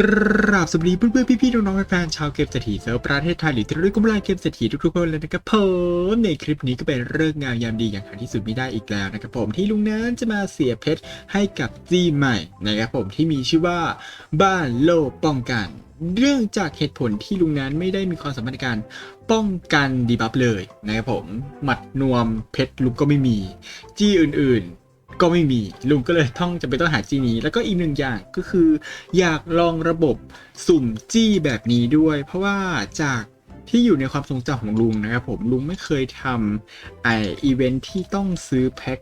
กราบสวัสดีเพื่อนๆพี่ๆน้องๆแฟนชาวเกมเศรษฐีเซิร์ฟประเทศไทยหรือที่เรียกว่าเกมเศรษฐีทุกๆคนเลยนะครับผมในคลิปนี้ก็เป็นเรื่องงามยามดีอย่างหาที่สุดไม่ได้อีกแล้วนะครับผมที่ลุงนั้นจะมาเสียเพชรให้กับจีใหม่นะครับผมที่มีชื่อว่าบ้านโลป้องกัน เรื่องจากเหตุผลที่ลุงนั้นไม่ได้มีความสามารถในการป้องกันดีบัฟเลยนะครับผมหมัดนวมเพชรลุงก็ไม่มี จี้อื่นๆ ก็ไม่มีลุงก็เลยต้องจะไปต้องหาจีนี้ แล้วก็อีกหนึ่งอย่างก็คือ อยากลองระบบสุ่มจี้แบบนี้ด้วย เพราะว่าจากที่อยู่ในความทรงจำของลุงนะครับผมลุงไม่เคยทำไออีเวนท์ที่ต้องซื้อแพ็ค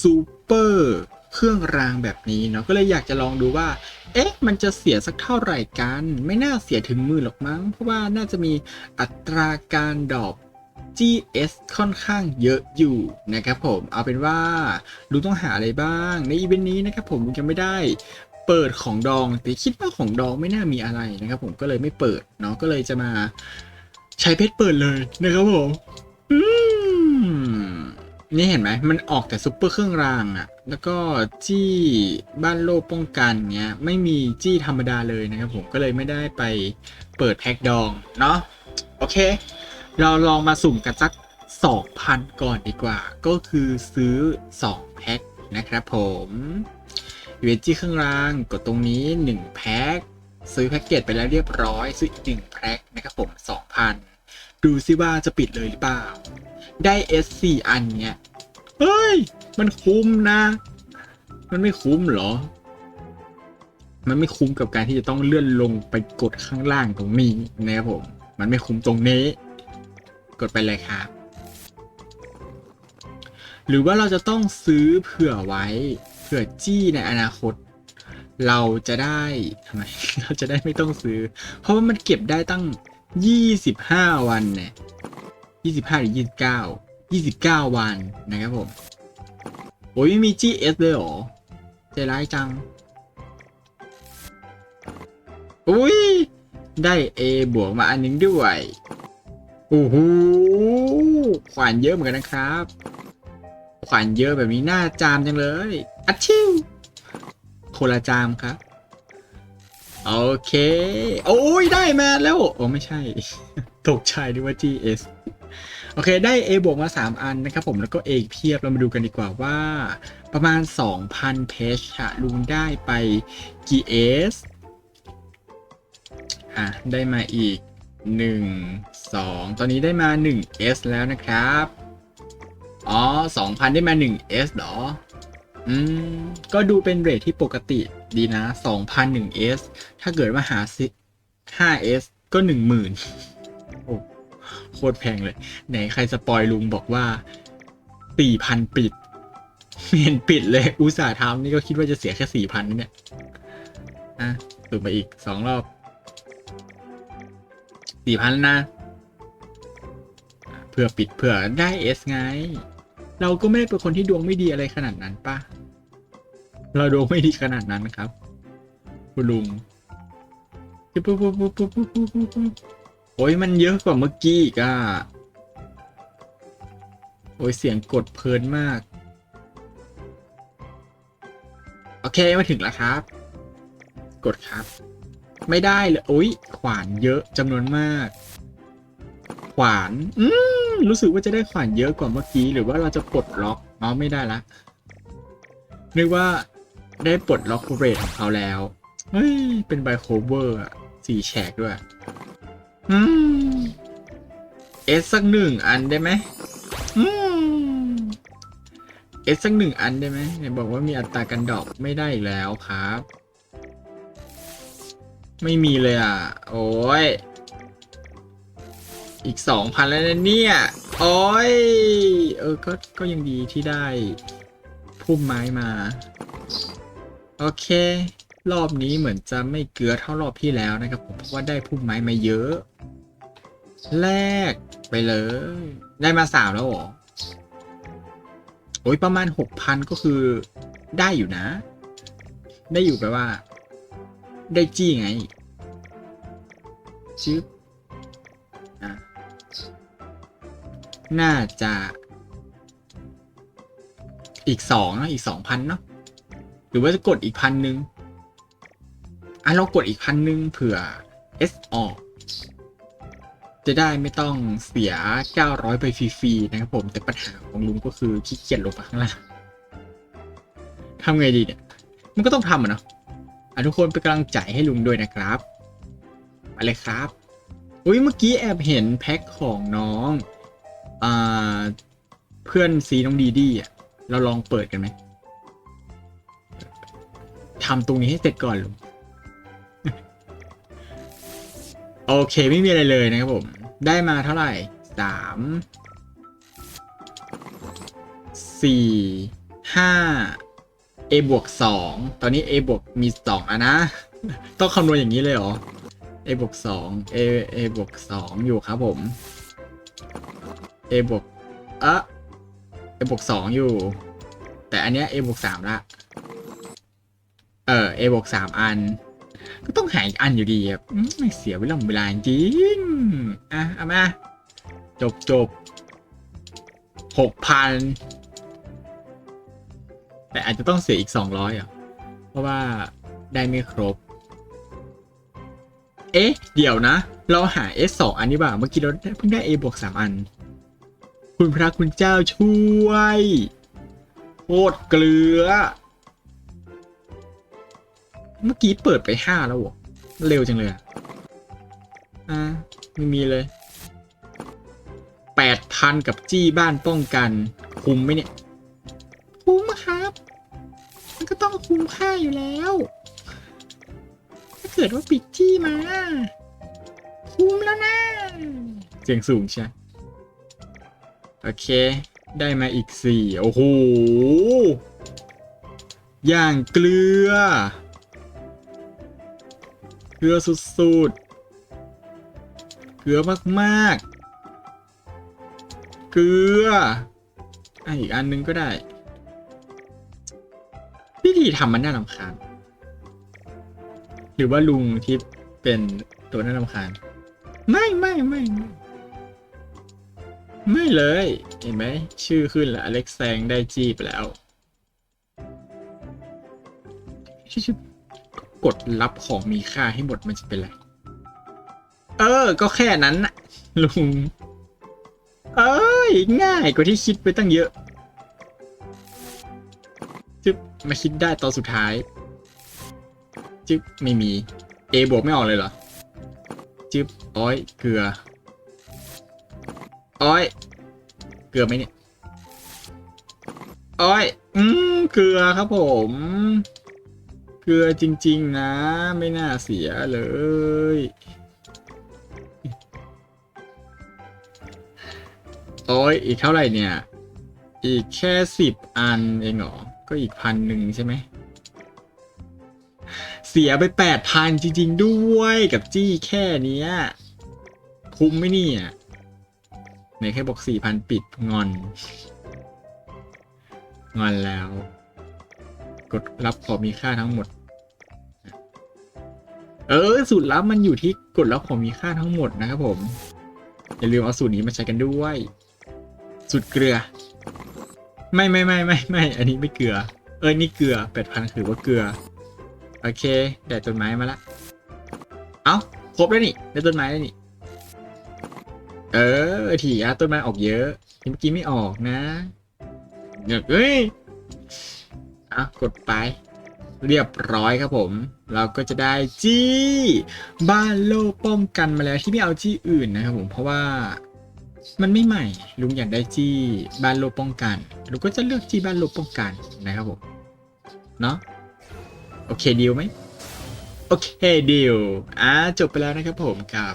ซูเปอร์เครื่องรางแบบนี้เนาะก็เลยอยากจะลองดูว่า เอ๊ะ มันจะเสียสักเท่าไหร่กัน ไม่น่าเสียถึงมือหรอกมั้ง เพราะว่าน่าจะมีอัตราการดรอป GS ค่อนข้างเยอะอยู่นะครับผมเอาเป็นว่าลุงต้องหาอะไรบ้าง ในอีเวนต์นี้นะครับผมลุงยังไม่ได้เปิดของดองแต่คิดว่าของดองไม่น่ามีอะไรนะครับผมก็เลยไม่เปิดเนาะก็เลยจะมาใช้เพชรเปิดเลยนะครับผมนี่เห็นไหมมันออกแต่ซุปเปอร์เครื่องรางอะแล้วก็จี้บ้านโลกป้องกันเงี้ยไม่มีจี้ธรรมดาเลยนะครับผมก็เลยไม่ได้ไปเปิดแพ็คดองเนาะโอเค เราลองมาสุ่มกันสัก 2,000 ก่อนดีกว่า ก็คือซื้อ 2 แพ็คนะครับผมเวจี้เครื่างกดตรงนี้ 1 แพ็คซื้อแพ็กเกจไปแล้วเรียบร้อย ซื้ออีก1แพ็คนะครับผม 2,000 ดูซิว่าจะปิดเลยหรือเปล่า ได้ S4 อันเนี้ยเฮ้ย มันคุ้มนะ มันไม่คุ้มเหรอ มันไม่คุ้มกับการที่จะต้องเลื่อนลงไปกดข้างล่างตรงนี้นะครับผม มันไม่คุ้มตรงนี้ กดไปเลยครับ หรือว่าเราจะต้องซื้อเผื่อไว้ เผื่อจี้ในอนาคต เราจะได้ทำไม เราจะได้ไม่ต้องซื้อ เพราะว่ามันเก็บได้ตั้ง 25 วันเนี่ย25 หรือ 29 29 วันนะครับผม โอ้ยไม่มี GS เลยเหรอใจร้ายจัง อุ้ยได้ A บวกมาอันนึงด้วย โอ้โหขวานเยอะเหมือนกันนะครับ ขวานเยอะแบบนี้น่าจามจังเลยอัดชิวโคละจามครับ โอเค โอ้ยได้มาแล้ว โอ้ไม่ใช่ ตกใจด้วยว่า GS โอเค ได้ A บวกมา 3 อันนะครับผมแล้วก็ A อีกเพียบเรามาดูกันดีกว่าว่า ประมาณ 2,000 เพจค่ะลุงได้ไปกี่ S อะ ได้มาอีก 1 2 ตอนนี้ได้มา 1S แล้วนะครับ อ๋อ 2,000 ได้มา 1S เหรอ อืม ก็ดูเป็นเรทที่ปกติดีนะ 2,000 1S ถ้าเกิดว่าหา 5S ก็ 10,000 โอ้ โคตรแพงเลย ไหนใครสปอยลุงบอกว่า 4,000 ปิดไม่เห็นปิดเลย อุตส่าห์ทำนี่ก็คิดว่าจะเสียแค่4,000นี่เนี่ย อะสูบมาอีก 2 รอบ4,000นะ พื่อปิดเพื่อได้เอสไง เราก็ไม่ได้เป็นคนที่ดวงไม่ดีอะไรขนาดนั้นปะเราดวงไม่ดีขนาดนั้นครับ คุณลุงโอ้ยมันเยอะกว่าเมื่อกี้ก่ะโอ้ยเสียงกดเพลินมาก โอเคมาถึงแล้วครับ กดครับ ไม่ได้เลยโอ้ยขวานเยอะจำนวนมาก ขวาน อืม รู้สึกว่าจะได้ขวานเยอะกว่าเมื่อกี้หรือว่าเราจะปลดล็อกอ๋อไม่ได้ละนึกว่าได้ปลดล็อกเรทของเขาแล้ว เฮ้ย เป็นไบโคเวอร์อะสี่แฉกด้วย อืม เอสสักหนึ่งอันได้ไหมอืม เอสสักหนึ่งอันได้ไหมไหนบอกว่ามีอัตราการดรอกไม่ได้อีกแล้วครับ ไม่มีเลยอะ โอ้ย อีกสองพันแล้วนะเนี่ย โอ้ย เออ ก็ ก็ยังดีที่ได้พุ่มไม้มา โอเค รอบนี้เหมือนจะไม่เกลือเท่ารอบที่แล้วนะครับผม เพราะว่าได้พุ่มไม้มาเยอะแลกไปเลย ได้มาสามแล้วหรอ โอ้ยประมาณหกพันก็คือได้อยู่นะ ได้อยู่แปลว่า ได้จี้ไงชึบ น่าจะ อีกสองนะอีกสองพันเนาะหรือว่าจะกดอีกพันหนึ่งอะเรากดอีกพันหนึ่งเผื่อ S ออก จะได้ไม่ต้องเสีย 900 ไปฟรีๆนะครับผม แต่ปัญหาของลุงก็คือขี้เกียจลงไปข้างล่างทำไงดีเนี่ย มันก็ต้องทำอะเนาะอะทุกคนเป็นกำลังใจให้ลุงด้วยนะครับมาเลยครับ อุ้ยเมื่อกี้แอบเห็นแพ็คของน้อง อ่า เพื่อนซีน้องดีดีอะ เราลองเปิดกันไหมทำตรงนี้ให้เสร็จก่อนลุงโอเคไม่มีอะไรเลยนะครับผม ได้มาเท่าไหร่สามสี่ห้า a บวกสองตอนนี้ a บวกมีสองอะนะ ต้องคำนวณอย่างนี้เลยเหรอ a บวกสอง a a บวกสองอยู่ครับผม a บวกเอะ a บวกสองอยู่ แต่อันเนี้ย a บวกสามละเออ a บวกสามอัน ก็ต้องหาอีกอันอยู่ดีครับไม่เสียเวลาเวลาจริงอะเอามาจบจบหกพันแต่อาจจะต้องเสียอีกสองร้อยอะ เพราะว่าได้ไม่ครบ เอ๊ะ เดี๋ยวนะ เราหา S สองอันนี้บ่า เมื่อกี้เราเพิ่งได้ A บวกสามอัน คุณพระคุณเจ้าช่วยโคตรเกลือ เมื่อกี้เปิดไปห้าแล้วเหรอเร็วจังเลยอะอ่าไม่มีเลยแปดพันกับจี้บ้านป้องกัน คุ้มไหมเนี่ย คุ้มครับ มันก็ต้องคุ้มค่าอยู่แล้ว ถ้าเกิดว่าปิดจี้มา คุ้มแล้วนะ เสียงสูงใช่ โอเค ได้มาอีกสี่โอ้โหอย่างเกลือ เกลือสุดๆ เกลือมากๆ เกลืออะอีกอันนึงก็ได้วิธีทำมันน่ารำคาญ หรือว่าลุงที่เป็นตัวน่ารำคาญ ไม่ไม่ไม่ไม่ ไม่เลย เห็นไหม ชื่อขึ้นแล้วอเล็กแซงได้จี้ไปแล้วชิบกดรับของมีค่าให้หมดมันจะเป็นไร เออ ก็แค่นั้นนะลุง เอ้ย ง่ายกว่าที่คิดไปตั้งเยอะจึ๊บมาคิดได้ตอนสุดท้าย จึ๊บไม่มี A บวกไม่ออกเลยเหรอ จึ๊บอ้อยเกลือ อ้อย เกลือไหมเนี่ย อ้อย อืม เกลือครับผม เกลือจริง ๆ นะ ไม่น่าเสียเลย โอ้ย อีกเท่าไหร่เนี่ย อีกแค่สิบอันเองเหรอ ก็อีกพันหนึ่งใช่ไหม เสียไปแปดพันจริง ๆ ด้วยกับจี้แค่นี้คุ้มไหมเนี่ย ไหนแค่บอกสี่พันปิดงอน งอนแล้ว กดรับของมีค่าทั้งหมด เออ สูตรลับมันอยู่ที่กดรับของมีค่าทั้งหมดนะครับผม อย่าลืมเอาสูตรนี้มาใช้กันด้วย สูตรเกลือ ไม่ไม่ไม่ไม่ไม่อันนี้ไม่เกลือ เออนี่เกลือแปดพันถือว่าเกลือ โอเคได้ต้นไม้มาละ เอ้าครบแล้วนี่ได้ต้นไม้แล้วนี่ เออถี่อะต้นไม้ออกเยอะเมื่อกี้ไม่ออกนะเฮ้ยอะกดไป เรียบร้อยครับผม เราก็จะได้จี้บ้านโล่ป้องกันมาแล้วที่ไม่เอาจี้อื่นนะครับผมเพราะว่ามันไม่ใหม่ ลุงอยากได้จี้บ้านโลป้องกันลุงก็จะเลือกจี้บ้านโลป้องกันนะครับผมเนาะโอเคดีลไหมโอเคดีลอะจบไปแล้วนะครับผมกับ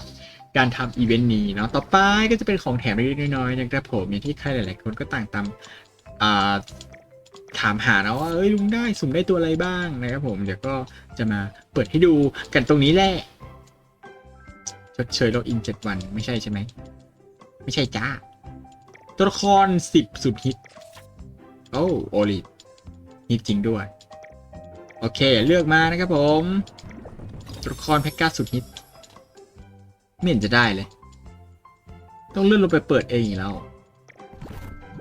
การทำอีเวนต์นี้เนาะต่อไปก็จะเป็นของแถมเล็กๆน้อยๆนะครับผมอย่างที่ใครหลาย ๆ คนก็ต่างตามถามหานะว่าเอ้ยลุงได้สุ่มได้ตัวอะไรบ้างนะครับผมเดี๋ยวก็จะมาเปิดให้ดูกันตรงนี้แหละชดเชยล็อกอินเจ็ดวันไม่ใช่ใช่ไหมไม่ใช่จ้า ตัวละครสิบสุดฮิตโอ้โอลิฮิตจริงด้วย โอเค เลือกมานะครับผม ตัวละครแพ็กกาสุดฮิต ไม่เห็นจะได้เลย ต้องเลื่อนลงไปเปิดเองอีกแล้ว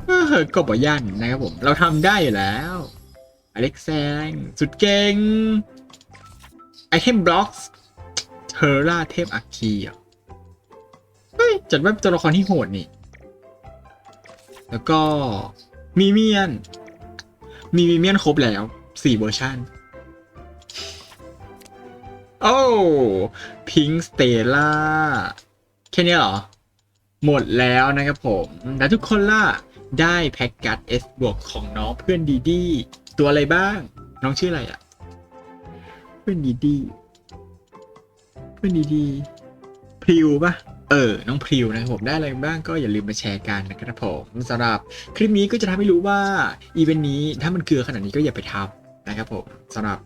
เออก็บ่ย่านนะครับผม เราทำได้อยู่แล้ว อเล็กแซง สุดเก่ง ไอเทมบล็อกเทอร่าเทพอัคคีเอะเฮ้ย จัดว่าเป็นตัวละครที่โหดนี่ แล้วก็มีเมียน มีมีเมียนครบแล้วสี่เวอร์ชัน โอ้พิงสเตล่าแค่นี้เหรอ หมดแล้วนะครับผม แล้วทุกคนล่ะ ได้แพ็กกัด S บวกของน้องเพื่อนดีดีตัวอะไรบ้าง น้องชื่ออะไรอะเพื่อนดีดีเพื่อนดีดีพริวปะเออ น้องพริวนะครับผมได้อะไรบ้างก็อย่าลืมมาแชร์กันนะครับผมสำหรับคลิปนี้ก็จะทำให้รู้ว่าอีเวนต์นี้ถ้ามันเกลือขนาดนี้ก็อย่าไปทำนะครับผมสำหรับ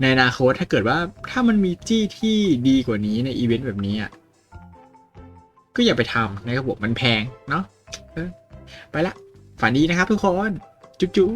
ในอนาคตถ้าเกิดว่าถ้ามันมีจี้ที่ดีกว่านี้ในอีเวนต์แบบนี้อะก็อย่าไปทำนะครับผมมันแพงเนาะไปละฝันดีนะครับทุกคน จุ๊บ